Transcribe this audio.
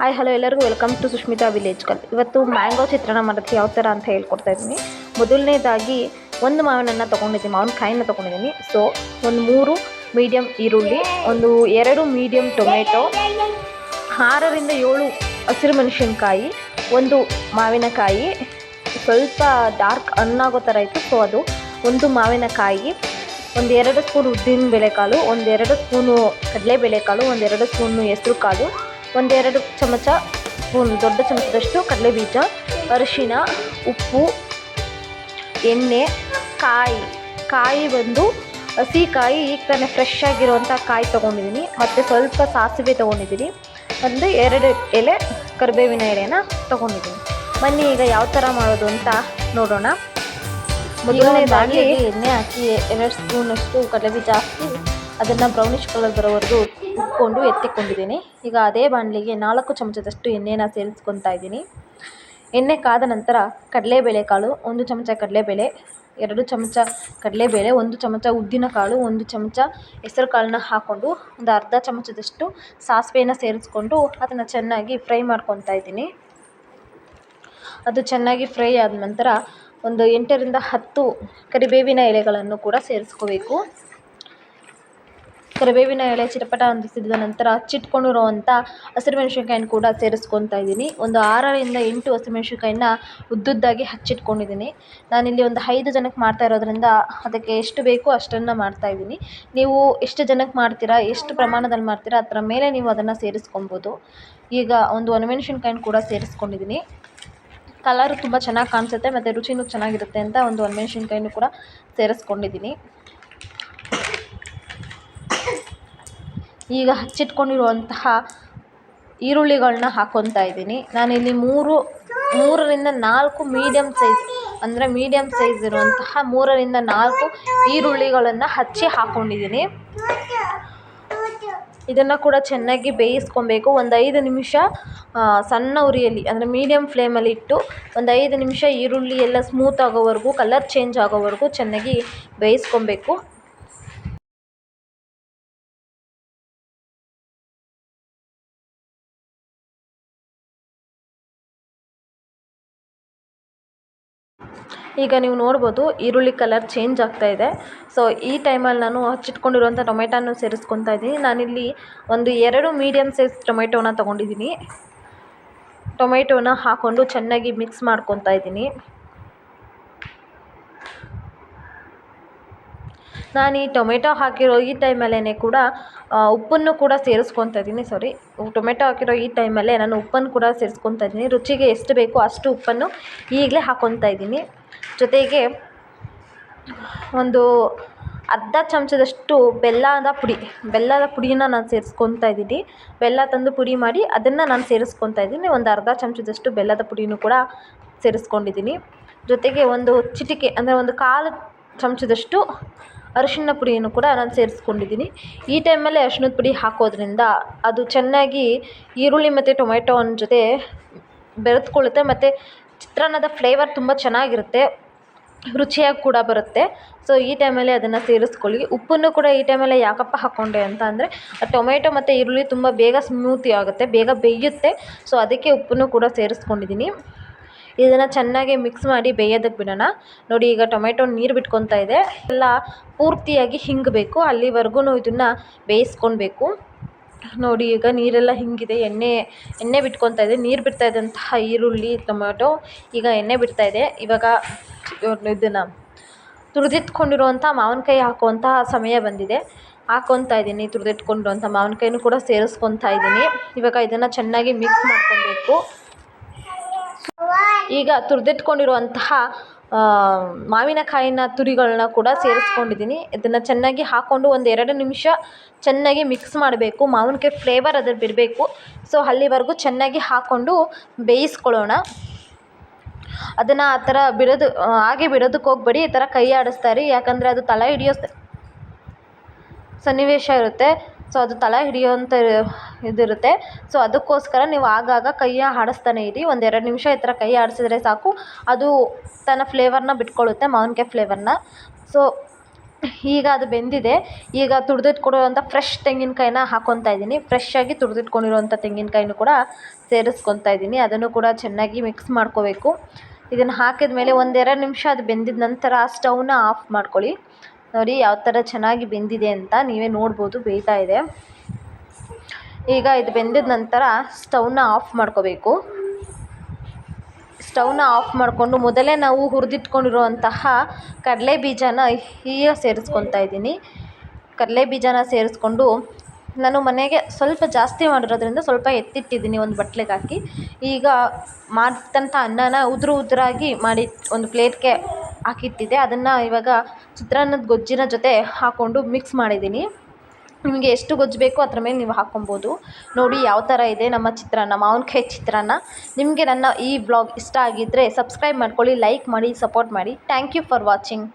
Hi hello ಎಲ್ಲರಿಗೂ welcome to Sushmita village ಕಲ್ ಇವತ್ತು ಮ್ಯಾಂಗೋ ಚಿತ್ರಣ ಮಾಡೋಕ್ಕೆ ಯಾವ ಥರ ಅಂತ ಹೇಳ್ಕೊಡ್ತಾ ಇದ್ದೀನಿ. ಮೊದಲನೇದಾಗಿ ಒಂದು ಮಾವಿನನ್ನು ತೊಗೊಂಡಿದ್ದೀನಿ ಮಾವಿನಕಾಯಿನ ತೊಗೊಂಡಿದ್ದೀನಿ. ಸೊ ಒಂದು ಮೂರು ಮೀಡಿಯಮ್ ಈರುಳ್ಳಿ, ಒಂದು ಎರಡು ಮೀಡಿಯಮ್ ಟೊಮೆಟೊ ಆರರಿಂದ ಏಳು ಹಸಿರು ಮೆಣಸಿನ್ಕಾಯಿ, ಒಂದು ಮಾವಿನಕಾಯಿ, ಸ್ವಲ್ಪ ಡಾರ್ಕ್ ಅನ್ನಾಗೋ ಥರ ಇತ್ತು. ಸೊ ಅದು ಒಂದು ಮಾವಿನಕಾಯಿ, ಒಂದು ಎರಡು ಸ್ಪೂನ್ ಉದ್ದಿನ ಬೇಳೆಕಾಳು ಒಂದೆರಡು ಸ್ಪೂನು ಕಡಲೆ ಬೇಳೆಕಾಳು ಒಂದೆರಡು ಸ್ಪೂನು ಹೆಸರು ಕಾಳು ಒಂದೆರಡು ಚಮಚ ಒಂದು ದೊಡ್ಡ ಚಮಚದಷ್ಟು ಕಡಲೆ ಬೀಜ ಅರಿಶಿನ ಉಪ್ಪು ಎಣ್ಣೆ ಕಾಯಿ. ಕಾಯಿ ಬಂದು ಹಸಿ ಕಾಯಿ ಈಗ ತಾನೇ ಫ್ರೆಶ್ ಆಗಿರುವಂಥ ಕಾಯಿ ತೊಗೊಂಡಿದ್ದೀನಿ ಮತ್ತು ಸ್ವಲ್ಪ ಸಾಸಿವೆ ತೊಗೊಂಡಿದ್ದೀನಿ ಒಂದು ಎರಡು ಎಲೆ ಕರಿಬೇವಿನ ಎಲೆನ ತೊಗೊಂಡಿದ್ದೀನಿ ಬನ್ನಿ ಈಗ ಯಾವ ಥರ ಮಾಡೋದು ಅಂತ ನೋಡೋಣ. ಮೊದಲನೇದಾಗಿ ಎಣ್ಣೆ ಹಾಕಿ ಎರಡು ಸ್ಪೂನಷ್ಟು ಕಡಲೆಬೀಜ ಹಾಕಿ ಅದನ್ನು ಬ್ರೌನಿಷ್ ಕಲರ್ ಬರೋವರೆಗೂ ಉಕ್ಕೊಂಡು ಎತ್ತಿಕೊಂಡಿದ್ದೀನಿ. ಈಗ ಅದೇ ಬಾಣಲಿಗೆ ನಾಲ್ಕು ಚಮಚದಷ್ಟು ಎಣ್ಣೆನ ಸೇರಿಸ್ಕೊತಾ ಇದ್ದೀನಿ. ಎಣ್ಣೆ ಕಾದ ನಂತರ ಕಡಲೆಬೇಳೆ ಕಾಳು, ಒಂದು ಚಮಚ ಕಡಲೆಬೇಳೆ, ಎರಡು ಚಮಚ ಕಡಲೆಬೇಳೆ, ಒಂದು ಚಮಚ ಉದ್ದಿನಕಾಳು ಒಂದು ಚಮಚ ಹೆಸರು ಕಾಳನ್ನ ಹಾಕ್ಕೊಂಡು ಒಂದು ಅರ್ಧ ಚಮಚದಷ್ಟು ಸಾಸಿವೆನ ಸೇರಿಸ್ಕೊಂಡು ಅದನ್ನು ಚೆನ್ನಾಗಿ ಫ್ರೈ ಮಾಡ್ಕೊತಾ ಇದ್ದೀನಿ. ಅದು ಚೆನ್ನಾಗಿ ಫ್ರೈ ಆದ ನಂತರ ಒಂದು ಎಂಟರಿಂದ ಹತ್ತು ಕರಿಬೇವಿನ ಎಲೆಗಳನ್ನು ಕೂಡ ಸೇರಿಸ್ಕೋಬೇಕು. ಕರಿಬೇವಿನ ಎಲೆ ಚಿಟಪಟ ಅಂದಿಸಿದ ನಂತರ ಹಚ್ಚಿಟ್ಕೊಂಡಿರುವಂಥ ಹಸಿರು ಮೆಣಸಿನ್ಕಾಯಿನ ಕೂಡ ಸೇರಿಸ್ಕೊತಾ ಇದ್ದೀನಿ. ಒಂದು ಆರರಿಂದ ಎಂಟು ಹಸಿಮೆಣ್ಸಿನ್ಕಾಯಿನ ಉದ್ದುದ್ದಾಗಿ ಹಚ್ಚಿಟ್ಕೊಂಡಿದ್ದೀನಿ. ನಾನಿಲ್ಲಿ ಒಂದು ಐದು ಜನಕ್ಕೆ ಮಾಡ್ತಾ ಇರೋದ್ರಿಂದ ಅದಕ್ಕೆ ಎಷ್ಟು ಬೇಕೋ ಅಷ್ಟನ್ನು ಮಾಡ್ತಾ ಇದ್ದೀನಿ. ನೀವು ಎಷ್ಟು ಜನಕ್ಕೆ ಮಾಡ್ತೀರಾ, ಎಷ್ಟು ಪ್ರಮಾಣದಲ್ಲಿ ಮಾಡ್ತೀರಾ, ಅದರ ಮೇಲೆ ನೀವು ಅದನ್ನು ಸೇರಿಸ್ಕೊಬೋದು. ಈಗ ಒಂದು ಒಣಮೆಣ್ಸಿನ್ಕಾಯಿನ ಕೂಡ ಸೇರಿಸ್ಕೊಂಡಿದ್ದೀನಿ. ಕಲರ್ ತುಂಬ ಚೆನ್ನಾಗಿ ಕಾಣಿಸುತ್ತೆ, ಮತ್ತು ರುಚಿನೂ ಚೆನ್ನಾಗಿರುತ್ತೆ ಅಂತ ಒಂದು ಒಣಮೆಣ್ಸಿನ್ಕಾಯಿನೂ ಕೂಡ ಸೇರಿಸ್ಕೊಂಡಿದ್ದೀನಿ. ಈಗ ಹಚ್ಚಿಟ್ಕೊಂಡಿರುವಂತಹ ಈರುಳ್ಳಿಗಳನ್ನ ಹಾಕ್ಕೊತಾ ಇದ್ದೀನಿ. ನಾನಿಲ್ಲಿ ಮೂರು, ಮೂರರಿಂದ ನಾಲ್ಕು ಮೀಡಿಯಮ್ ಸೈಜ್ ಅಂದರೆ ಮೀಡಿಯಮ್ ಸೈಜ್ ಇರುವಂತಹ ಮೂರರಿಂದ ನಾಲ್ಕು ಈರುಳ್ಳಿಗಳನ್ನು ಹಚ್ಚಿ ಹಾಕ್ಕೊಂಡಿದ್ದೀನಿ ಇದನ್ನು ಕೂಡ ಚೆನ್ನಾಗಿ ಬೇಯಿಸ್ಕೊಬೇಕು. ಒಂದು ಐದು ನಿಮಿಷ ಸಣ್ಣ ಉರಿಯಲ್ಲಿ ಅಂದರೆ ಮೀಡಿಯಮ್ ಫ್ಲೇಮಲ್ಲಿ ಇಟ್ಟು ಒಂದು ಐದು ನಿಮಿಷ ಈರುಳ್ಳಿ ಎಲ್ಲ ಸ್ಮೂತ್ ಆಗೋವರೆಗೂ ಕಲರ್ ಚೇಂಜ್ ಆಗೋವರೆಗೂ ಚೆನ್ನಾಗಿ ಬೇಯಿಸ್ಕೊಬೇಕು. ಈಗ ನೀವು ನೋಡ್ಬೋದು ಈರುಳ್ಳಿ ಕಲರ್ ಚೇಂಜ್ ಆಗ್ತಾ ಇದೆ. ಸೊ ಈ ಟೈಮಲ್ಲಿ ನಾನು ಹಚ್ಚಿಟ್ಕೊಂಡಿರುವಂಥ ಟೊಮೆಟೊನು ಸೇರಿಸ್ಕೊತಾ ಇದ್ದೀನಿ. ನಾನಿಲ್ಲಿ ಒಂದು ಎರಡು ಮೀಡಿಯಮ್ ಸೈಜ್ ಟೊಮೆಟೊನ ತೊಗೊಂಡಿದ್ದೀನಿ. ಟೊಮೆಟೊನ ಹಾಕ್ಕೊಂಡು ಚೆನ್ನಾಗಿ ಮಿಕ್ಸ್ ಮಾಡ್ಕೊತಾ ಇದ್ದೀನಿ. ನಾನು ಈ ಟೊಮೆಟೊ ಹಾಕಿರೋ ಈ ಟೈಮಲ್ಲೇ ಕೂಡ ಉಪ್ಪನ್ನು ಕೂಡ ಸೇರಿಸ್ಕೊತಾ ಇದ್ದೀನಿ. ಸಾರಿ ಟೊಮೆಟೊ ಹಾಕಿರೋ ಈ ಟೈಮಲ್ಲೇ ನಾನು ಉಪ್ಪನ್ನು ಕೂಡ ಸೇರಿಸ್ಕೊತಾ ಇದ್ದೀನಿ. ರುಚಿಗೆ ಎಷ್ಟು ಬೇಕೋ ಅಷ್ಟು ಉಪ್ಪನ್ನು ಈಗಲೇ ಹಾಕ್ಕೊತಾ ಇದ್ದೀನಿ. ಜೊತೆಗೆ ಒಂದು ಅರ್ಧ ಚಮಚದಷ್ಟು ಬೆಲ್ಲದ ಪುಡಿ, ಬೆಲ್ಲದ ಪುಡಿನ ನಾನು ಸೇರಿಸ್ಕೊತಾ ಇದ್ದೀನಿ. ಬೆಲ್ಲ ತಂದು ಪುಡಿ ಮಾಡಿ ಅದನ್ನು ನಾನು ಸೇರಿಸ್ಕೊತಾ ಇದ್ದೀನಿ. ಒಂದು ಅರ್ಧ ಚಮಚದಷ್ಟು ಬೆಲ್ಲದ ಪುಡಿನೂ ಕೂಡ ಸೇರಿಸ್ಕೊಂಡಿದ್ದೀನಿ. ಜೊತೆಗೆ ಒಂದು ಚಿಟಿಕೆ, ಅಂದರೆ ಒಂದು ಕಾಲು ಚಮಚದಷ್ಟು ಅರಿಶಿಣ ಪುಡಿಯನ್ನು ಕೂಡ ನಾನು ಸೇರಿಸ್ಕೊಂಡಿದ್ದೀನಿ. ಈ ಟೈಮಲ್ಲೇ ಅರ್ಶಿಣದ ಪುಡಿ ಹಾಕೋದ್ರಿಂದ ಅದು ಚೆನ್ನಾಗಿ ಈರುಳ್ಳಿ ಮತ್ತು ಟೊಮೆಟೋನ ಜೊತೆ ಬೆರೆತ್ಕೊಳ್ಳುತ್ತೆ ಮತ್ತು ಚಿತ್ರಾನ್ನದ ಫ್ಲೇವರ್ ತುಂಬ ಚೆನ್ನಾಗಿರುತ್ತೆ. ರುಚಿಯಾಗಿ ಕೂಡ ಬರುತ್ತೆ. ಸೊ ಈ ಟೈಮಲ್ಲಿ ಅದನ್ನು ಸೇರಿಸ್ಕೊಳ್ಳಿ. ಉಪ್ಪನ್ನು ಕೂಡ ಈ ಟೈಮಲ್ಲಿ ಯಾಕಪ್ಪ ಹಾಕ್ಕೊಂಡೆ ಅಂತ ಅಂದರೆ ಟೊಮೆಟೊ ಮತ್ತು ಈರುಳ್ಳಿ ತುಂಬ ಬೇಗ ಸ್ಮೂತಿ ಆಗುತ್ತೆ, ಬೇಗ ಬೇಯುತ್ತೆ. ಸೊ ಅದಕ್ಕೆ ಉಪ್ಪನ್ನು ಕೂಡ ಸೇರಿಸ್ಕೊಂಡಿದ್ದೀನಿ. ಇದನ್ನು ಚೆನ್ನಾಗಿ ಮಿಕ್ಸ್ ಮಾಡಿ ಬೇಯೋದಕ್ಕೆ ಬಿಡೋಣ. ನೋಡಿ ಈಗ ಟೊಮೆಟೊ ನೀರು ಬಿಟ್ಕೊತಾ ಇದೆ. ಎಲ್ಲ ಪೂರ್ತಿಯಾಗಿ ಹಿಂಗಬೇಕು. ಅಲ್ಲಿವರೆಗೂ ಇದನ್ನು ಬೇಯಿಸ್ಕೊಳ್ಬೇಕು ನೋಡಿ ಈಗ ನೀರೆಲ್ಲ ಹಿಂಗಿದೆ. ಎಣ್ಣೆ ಎಣ್ಣೆ ಬಿಟ್ಕೊತಾ ಇದೆ. ನೀರು ಬಿಡ್ತಾ ಇದ್ದಂತಹ ಈರುಳ್ಳಿ, ಟೊಮೆಟೊ ಈಗ ಎಣ್ಣೆ ಬಿಡ್ತಾ ಇದೆ. ಇವಾಗ ಇದನ್ನು ತುರಿದಿಟ್ಕೊಂಡಿರುವಂಥ ಮಾವಿನಕಾಯಿ ಹಾಕುವಂತಹ ಸಮಯ ಬಂದಿದೆ. ಹಾಕ್ಕೊತಾ ಇದ್ದೀನಿ ತುರಿದಿಟ್ಕೊಂಡಿರುವಂಥ ಮಾವಿನಕಾಯಿನೂ ಕೂಡ ಸೇರಿಸ್ಕೊತಾ ಇದ್ದೀನಿ ಇವಾಗ ಇದನ್ನು ಚೆನ್ನಾಗಿ ಮಿಕ್ಸ್ ಮಾಡ್ಕೊಬೇಕು ಈಗ ತುರಿದಿಟ್ಕೊಂಡಿರುವಂತಹ ಮಾವಿನಕಾಯಿನ ತುರಿಗಳನ್ನ ಕೂಡ ಸೇರಿಸ್ಕೊಂಡಿದ್ದೀನಿ. ಇದನ್ನು ಚೆನ್ನಾಗಿ ಹಾಕ್ಕೊಂಡು ಒಂದು ಎರಡು ನಿಮಿಷ ಚೆನ್ನಾಗಿ ಮಿಕ್ಸ್ ಮಾಡಬೇಕು. ಮಾವಿನಕಾಯಿ ಫ್ಲೇವರ್ ಅದ್ರಲ್ಲಿ ಬಿಡಬೇಕು. ಸೊ ಅಲ್ಲಿವರೆಗೂ ಚೆನ್ನಾಗಿ ಹಾಕ್ಕೊಂಡು ಬೇಯಿಸ್ಕೊಳ್ಳೋಣ. ಅದನ್ನು ಆ ಥರ ಬಿಡೋದು, ಹಾಗೆ ಬಿಡೋದಕ್ಕೆ ಹೋಗ್ಬೇಡಿ. ಈ ಥರ ಕೈ ಆಡಿಸ್ತಾರೆ ಇರಿ. ಯಾಕಂದರೆ ಅದು ತಳ ಹಿಡಿಯೋ ಸನ್ನಿವೇಶ ಇರುತ್ತೆ. ಸೊ ಅದು ತಲೆ ಹಿಡಿಯೋವಂಥ ಇದಿರುತ್ತೆ. ಸೊ ಅದಕ್ಕೋಸ್ಕರ ನೀವು ಆಗಾಗ ಕೈಯ ಆಡಿಸ್ತಾನೆ ಇರಿ. ಒಂದು ಎರಡು ನಿಮಿಷ ಈ ಥರ ಕೈ ಆಡಿಸಿದ್ರೆ ಸಾಕು. ಅದು ತನ್ನ ಫ್ಲೇವರ್ನ ಬಿಟ್ಕೊಳ್ಳುತ್ತೆ ಮಾವಿನಕಾಯಿ ಫ್ಲೇವರ್ನ ಸೊ ಈಗ ಅದು ಬೆಂದಿದೆ. ಈಗ ತುರಿದಿಟ್ಕೊಂಡಿರುವಂಥ ಫ್ರೆಶ್ ತೆಂಗಿನಕಾಯಿನ ಹಾಕ್ಕೊತಾ ಇದ್ದೀನಿ. ಫ್ರೆಶ್ ಆಗಿ ತುಡಿದಿಟ್ಕೊಂಡಿರುವಂಥ ತೆಂಗಿನಕಾಯಿನೂ ಕೂಡ ಸೇರಿಸ್ಕೊತಾ ಇದ್ದೀನಿ. ಅದನ್ನು ಕೂಡ ಚೆನ್ನಾಗಿ ಮಿಕ್ಸ್ ಮಾಡ್ಕೋಬೇಕು. ಇದನ್ನು ಹಾಕಿದ ಮೇಲೆ ಒಂದೆರಡು ನಿಮಿಷ ಅದು ಬೆಂದಿದ ನಂತರ ಸ್ಟವ್ನ ಆಫ್ ಮಾಡ್ಕೊಳ್ಳಿ. ನೋಡಿ ಯಾವ ಥರ ಚೆನ್ನಾಗಿ ಬೆಂದಿದೆ ಅಂತ ನೀವೇ ನೋಡ್ಬೋದು, ಬೇಯ್ತಾ ಇದೆ. ಈಗ ಇದು ಬೆಂದಿದ ನಂತರ ಸ್ಟವ್ನ ಆಫ್ ಮಾಡ್ಕೋಬೇಕು. ಸ್ಟವ್ನ ಆಫ್ ಮಾಡಿಕೊಂಡು ಮೊದಲೇ ನಾವು ಹುರಿದಿಟ್ಕೊಂಡಿರುವಂತಹ ಕಡಲೆ ಬೀಜನ ಈಗ ಸೇರಿಸ್ಕೊತಾ ಇದ್ದೀನಿ. ಕಡಲೆ ಬೀಜನ ಸೇರಿಸ್ಕೊಂಡು ನಾನು ಮನೆಗೆ ಸ್ವಲ್ಪ ಜಾಸ್ತಿ ಮಾಡಿರೋದ್ರಿಂದ ಸ್ವಲ್ಪ ಎತ್ತಿಟ್ಟಿದ್ದೀನಿ ಒಂದು ಬಟ್ಲೆಗೆ ಹಾಕಿ. ಈಗ ಮಾಡಿದಂಥ ಅನ್ನನ ಉದುರು ಉದುರಾಗಿ ಮಾಡಿ ಒಂದು ಪ್ಲೇಟ್ಗೆ ಹಾಕಿಟ್ಟಿದ್ದೆ. ಅದನ್ನು ಇವಾಗ ಚಿತ್ರಾನ್ನದ ಗೊಜ್ಜಿನ ಜೊತೆ ಹಾಕ್ಕೊಂಡು ಮಿಕ್ಸ್ ಮಾಡಿದ್ದೀನಿ. ನಿಮಗೆ ಎಷ್ಟು ಗೊಜ್ಜು ಬೇಕೋ ಅದ್ರ ಮೇಲೆ ನೀವು ಹಾಕ್ಕೊಬೋದು ನೋಡಿ ಯಾವ ಥರ ಇದೆ ನಮ್ಮ ಚಿತ್ರಾನ್ನ, ಮಾವಿನ್ಕಾಯಿ ಚಿತ್ರಾನ್ನ. ನಿಮಗೆ ನನ್ನ ಈ ಬ್ಲಾಗ್ ಇಷ್ಟ ಆಗಿದ್ದರೆ ಸಬ್ಸ್ಕ್ರೈಬ್ ಮಾಡ್ಕೊಳ್ಳಿ ಲೈಕ್ ಮಾಡಿ ಸಪೋರ್ಟ್ ಮಾಡಿ. Thank you for watching